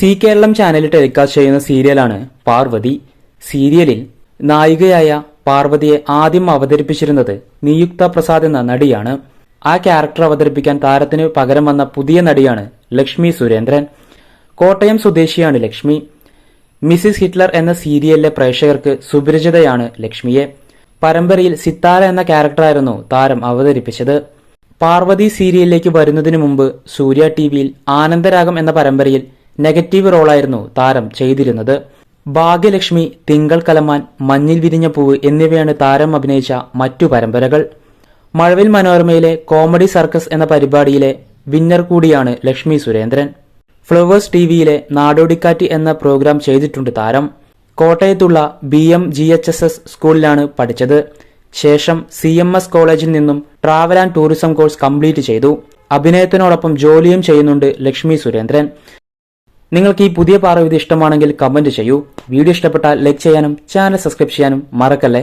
C Keralam ചാനലിൽ telecast ചെയ്യുന്ന സീരിയലാണ് പാർവതി. സീരിയലിൽ നായികയായ പാർവതിയെ ആദ്യം അവതരിപ്പിച്ചിരുന്നത് നിയുക്ത പ്രസാദ് എന്ന നടിയാണ്. ആ ക്യാരക്ടർ അവതരിപ്പിക്കാൻ താരത്തിന് പകരം വന്ന പുതിയ നടിയാണ് ലക്ഷ്മി സുരേന്ദ്രൻ. കോട്ടയം സ്വദേശിയാണ് ലക്ഷ്മി. മിസിസ് ഹിറ്റ്ലർ എന്ന സീരിയലിലെ പ്രേക്ഷകർക്ക് സുപരിചിതയാണ് ലക്ഷ്മിയെ. പരമ്പരയിൽ സിത്താര എന്ന ക്യാരക്ടറായിരുന്നു താരം അവതരിപ്പിച്ചത്. പാർവതി സീരിയലിലേക്ക് വരുന്നതിനു മുമ്പ് സൂര്യ ടി വിയിൽ ആനന്ദരാഗം എന്ന പരമ്പരയിൽ നെഗറ്റീവ് റോളായിരുന്നു താരം ചെയ്തിരുന്നത്. ഭാഗ്യലക്ഷ്മി തിങ്കൾ കലമാൻ മഞ്ഞിൽ വിരിഞ്ഞ പൂവ് എന്നിവയാണ് താരം അഭിനയിച്ച മറ്റു പരമ്പരകൾ. മഴവിൽ മനോരമയിലെ കോമഡി സർക്കസ് എന്ന പരിപാടിയിലെ വിന്നർ കൂടിയാണ് ലക്ഷ്മി സുരേന്ദ്രൻ. ഫ്ലവേഴ്സ് ടി വിയിലെ നാടോടിക്കാറ്റ് എന്ന പ്രോഗ്രാം ചെയ്തിട്ടുണ്ട് താരം. കോട്ടയത്തുള്ള B M G H S S സ്കൂളിലാണ് പഠിച്ചത്. ശേഷം സി എം എസ് കോളേജിൽ നിന്നും travel and tourism course complete ചെയ്തു. അഭിനയത്തിനോടൊപ്പം ജോലിയും ചെയ്യുന്നുണ്ട് ലക്ഷ്മി സുരേന്ദ്രൻ. നിങ്ങൾക്ക് ഈ പുതിയ പാറവിധി ഇഷ്ടമാണെങ്കിൽ കമന്റ് ചെയ്യൂ. വീഡിയോ ഇഷ്ടപ്പെട്ടാൽ ലൈക്ക് ചെയ്യാനും ചാനൽ സബ്സ്ക്രൈബ് ചെയ്യാനും മറക്കല്ലേ?